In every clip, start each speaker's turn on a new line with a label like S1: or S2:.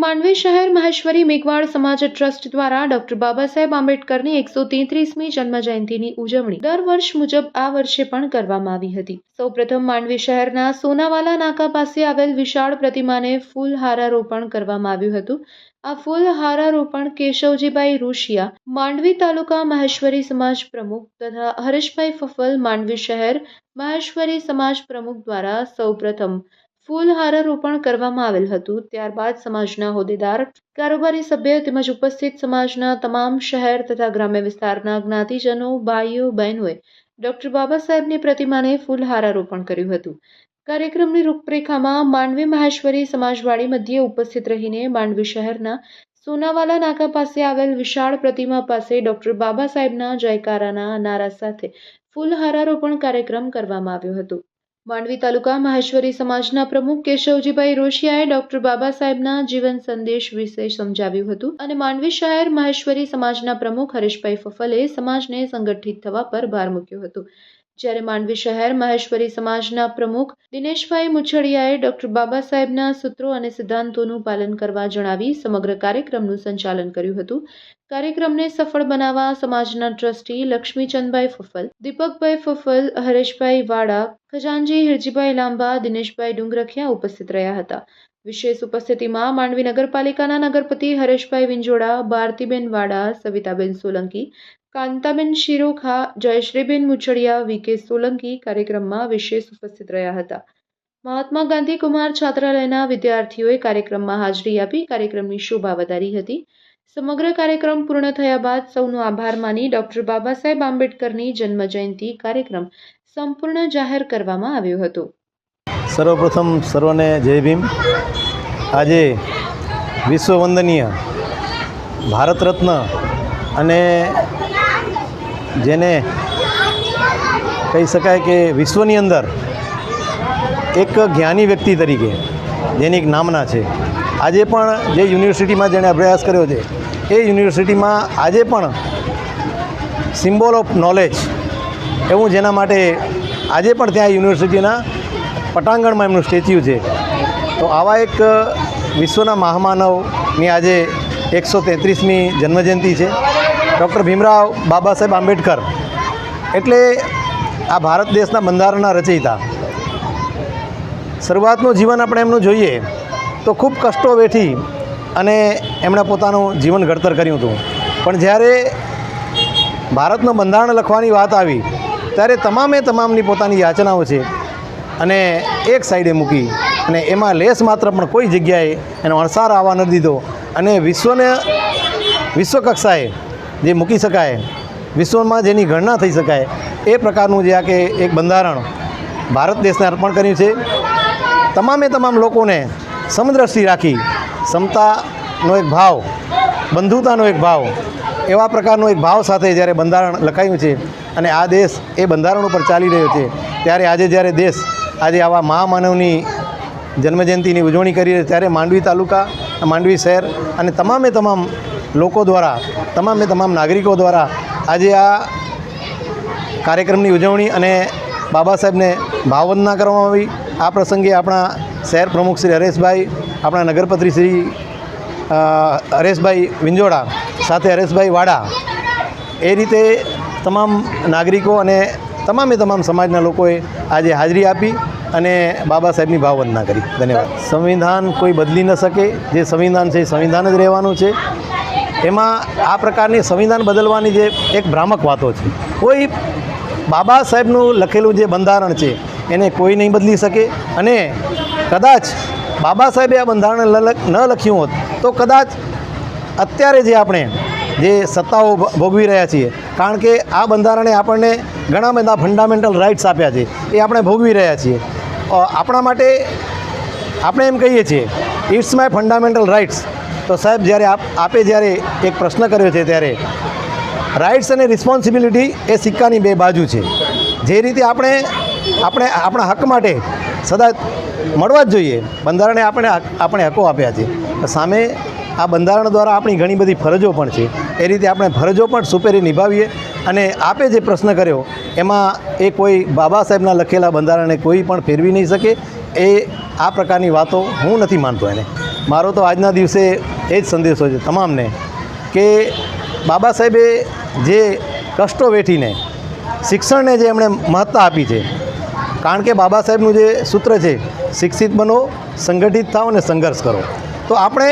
S1: માંડવી શહેર મહેશ્વરી મેઘવાળ સમાજ ટ્રસ્ટ દ્વારા ડોક્ટર બાબા સાહેબ આંબેડકરની એકસો તેત્રીસમી જન્મજયંતિની ઉજવણી દર વર્ષ મુજબ આ વર્ષે પણ કરવામાં આવી હતી. સૌપ્રથમ માંડવી શહેરના સોનાવાલા નાકા પાસે આવેલ વિશાળ પ્રતિમાને ફૂલહારારોપણ કરવામાં આવ્યું હતું. આ ફૂલહારારોપણ કેશવજીભાઈ રૂશિયા, માંડવી તાલુકા મહેશ્વરી સમાજ પ્રમુખ તથા હરેશભાઈ ફફલ, માંડવી શહેર મહેશ્વરી સમાજ પ્રમુખ દ્વારા સૌપ્રથમ ફૂલહારારોપણ કરવામાં આવેલ હતું. ત્યારબાદ સમાજના હોદ્દેદાર, કારોબારી સભ્ય તેમજ ઉપસ્થિત સમાજના તમામ શહેર તથા ગ્રામ્ય વિસ્તારના જ્ઞાતિજનો, ભાઈઓ, બહેનોએ ડોક્ટર બાબા સાહેબની પ્રતિમાને ફૂલહારારોપણ કર્યું હતું. કાર્યક્રમની રૂપરેખામાં માંડવી મહેશ્વરી સમાજવાડી મધ્યે ઉપસ્થિત રહીને માંડવી શહેરના સોનાવાલા નાકા પાસે આવેલ વિશાળ પ્રતિમા પાસે ડોક્ટર બાબા સાહેબના જયકારાના નારા સાથે ફૂલહારારોપણ કાર્યક્રમ કરવામાં આવ્યો હતો. માંડવી તાલુકા મહેશ્વરી સમાજના પ્રમુખ કેશવજીભાઈ રોશિયાએ ડોક્ટર બાબા સાહેબના જીવન સંદેશ વિશે સમજાવ્યું હતું અને માંડવી શહેર મહેશ્વરી સમાજના પ્રમુખ હરેશભાઈ ફફલે સમાજને સંગઠિત થવા પર ભાર મૂક્યો હતો. જ્યારે માંડવી શહેર મહેશ્વરી સમાજના પ્રમુખ દિનેશભાઈ મુછડિયાએ ડોક્ટર બાબા સાહેબના સૂત્રો અને સિદ્ધાંતોનું પાલન કરવા જણાવી સમગ્ર કાર્યક્રમનું સંચાલન કર્યું હતું. કાર્યક્રમને સફળ બનાવવા સમાજના ટ્રસ્ટી લક્ષ્મીચંદભાઈ ફફલ, દીપકભાઈ ફફલ, હરેશભાઈ વાડા, ખજાનજી, હિરજીભાઈ લાંબા, દિનેશભાઈ ડુંગરખિયા ઉપસ્થિત રહ્યા હતા. વિશેષ ઉપસ્થિતિમાં માંડવી નગરપાલિકાના નગરપતિ હરેશભાઈ વિંજોડા, ભારતીબેન વાડા, સવિતાબેન સોલંકી કાંતાબેન શિરોખા, જયશ્રીબેન મુછડિયા વીકે સોલંકી કાર્યક્રમમાં વિશેષ ઉપસ્થિત રહ્યા હતા. મહાત્મા ગાંધી કુમાર છાત્રાલયના વિદ્યાર્થીઓએ કાર્યક્રમમાં હાજરી આપી કાર્યક્રમની શોભા વધારી હતી. સમગ્ર કાર્યક્રમ પૂર્ણ થયા બાદ સૌનો આભાર માની ડોક્ટર બાબા સાહેબ આંબેડકરની જન્મજયંતિ કાર્યક્રમ સંપૂર્ણ જાહેર કરવામાં આવ્યો હતો.
S2: સર્વપ્રથમ સર્વને જય ભીમ. આજે વિશ્વ વંદનીય ભારત રત્ન અને જેને કહી શકાય કે વિશ્વની અંદર એક જ્ઞાની વ્યક્તિ તરીકે, જેની એક નામના છે. આજે પણ જે યુનિવર્સિટીમાં જેણે અભ્યાસ કર્યો છે, એ યુનિવર્સિટીમાં આજે પણ સિમ્બોલ ઓફ નોલેજ એવું જેના માટે આજે પણ ત્યાં યુનિવર્સિટીના પટાંગણમાં એમનું સ્ટેચ્યુ છે. તો આવા એક વિશ્વના મહામાનવની આજે એકસો તેત્રીસમી જન્મજયંતિ છે. ડૉક્ટર ભીમરાવ બાબા સાહેબ આંબેડકર એટલે આ ભારત દેશના બંધારણના રચયિતા. શરૂઆતનું જીવન આપણે એમનું જોઈએ તો ખૂબ કષ્ટો વેઠી અને એમણે પોતાનું જીવન ઘડતર કર્યું હતું. પણ જ્યારે ભારતનું બંધારણ લખવાની વાત આવી, ત્યારે તમામે તમામની પોતાની યાચનાઓ છે અને એક સાઈડે મૂકી અને એમાં લેસ માત્ર પણ કોઈ જગ્યાએ એનો અણસાર આવવા ન દીધો અને વિશ્વને વિશ્વ કક્ષાએ જે મૂકી શકાય, વિશ્વમાં જેની ગણના થઈ શકાય, એ પ્રકારનું જે આ કે એક બંધારણ ભારત દેશને અર્પણ કર્યું છે. તમામે તમામ લોકોને સમદ્રષ્ટિ રાખી, સમતાનો એક ભાવ, બંધુતાનો એક ભાવ, એવા પ્રકારનો એક ભાવ સાથે જ્યારે બંધારણ લખાયું છે અને આ દેશ એ બંધારણ ઉપર ચાલી રહ્યો છે, ત્યારે આજે જ્યારે દેશ આજે આવા મહામાનવની જન્મજયંતિની ઉજવણી કરી ત્યારે માંડવી તાલુકા, માંડવી શહેર અને તમામે તમામ લોકો દ્વારા, તમામે તમામ નાગરિકો દ્વારા આજે આ કાર્યક્રમની ઉજવણી અને બાબા સાહેબને ભાવવંદના કરવામાં આવી. આ પ્રસંગે આપણા શહેર પ્રમુખ શ્રી હરેશભાઈ, આપણા નગરપતિ શ્રી હરેશભાઈ વિંજોડા, સાથે હરેશભાઈ વાડા, એ રીતે તમામ નાગરિકો અને તમામે તમામ સમાજના લોકોએ આજે હાજરી આપી અને બાબા સાહેબની ભાવવંદના કરી. ધન્યવાદ. સંવિધાન કોઈ બદલી ન શકે. જે સંવિધાન છે એ સંવિધાન જ રહેવાનું છે. એમાં આ પ્રકારની સંવિધાન બદલવાની જે એક ભ્રામક વાતો છે. કોઈ બાબા સાહેબનું લખેલું જે બંધારણ છે, એને કોઈ નહીં બદલી શકે અને કદાચ બાબા સાહેબે આ બંધારણ ન લખ્યું હોત, તો કદાચ અત્યારે જે આપણે જે સત્તાઓ ભોગવી રહ્યા છીએ, કારણ કે આ બંધારણે આપણને ઘણા બધા ફંડામેન્ટલ રાઇટ્સ આપ્યા છે, એ આપણે ભોગવી રહ્યા છીએ. આપણા માટે આપણે એમ કહીએ છીએ ઇટ્સ માય ફંડામેન્ટલ રાઇટ્સ તો સાહેબ, જ્યારે આપ, આપે જ્યારે એક પ્રશ્ન કર્યો છે ત્યારે રાઇટ્સ અને રિસ્પોન્સિબિલિટી એ સિક્કાની બે બાજુ છે. જે રીતે આપણે આપણે આપણા હક માટે સદા મળવા જ જોઈએ, બંધારણે આપણે આપણે હકો આપ્યા છે. સામે આ બંધારણ દ્વારા આપણી ઘણી બધી ફરજો પણ છે. એ રીતે આપણે ફરજો પણ સુપેરી નિભાવીએ અને આપે જે પ્રશ્ન કર્યો, એમાં એ કોઈ બાબા સાહેબના લખેલા બંધારણને કોઈ પણ ફેરવી નહીં શકે. એ આ પ્રકારની વાતો હું નથી માનતો એને. મારો તો આજના દિવસે એ જ સંદેશો છે તમામને કે બાબા સાહેબે જે કષ્ટો વેઠીને શિક્ષણને જે એમણે મહત્તા આપી છે, કારણ કે બાબા સાહેબનું જે સૂત્ર છે, શિક્ષિત બનો, સંગઠિત થાઓ અને સંઘર્ષ કરો. તો આપણે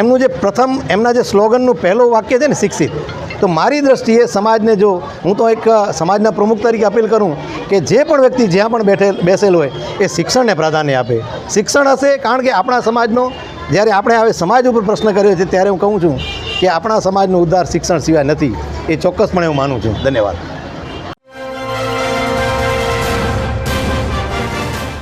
S2: એમનું જે પ્રથમ, એમના જે સ્લોગનનું પહેલું વાક્ય છે ને શિક્ષિત, તો મારી દ્રષ્ટિએ સમાજને જો હું તો એક સમાજના પ્રમુખ તરીકે અપીલ કરું કે જે પણ વ્યક્તિ જ્યાં પણ બેઠેલ, બેસેલ હોય એ શિક્ષણને પ્રાધાન્ય આપે. શિક્ષણ હશે કારણ કે આપણા સમાજનો જ્યારે આપણે હવે સમાજ ઉપર પ્રશ્ન કર્યો છે, ત્યારે હું કહું છું કે આપણા સમાજનો ઉદ્ધાર શિક્ષણ સિવાય નથી. એ ચોક્કસપણે હું માનું છું. ધન્યવાદ.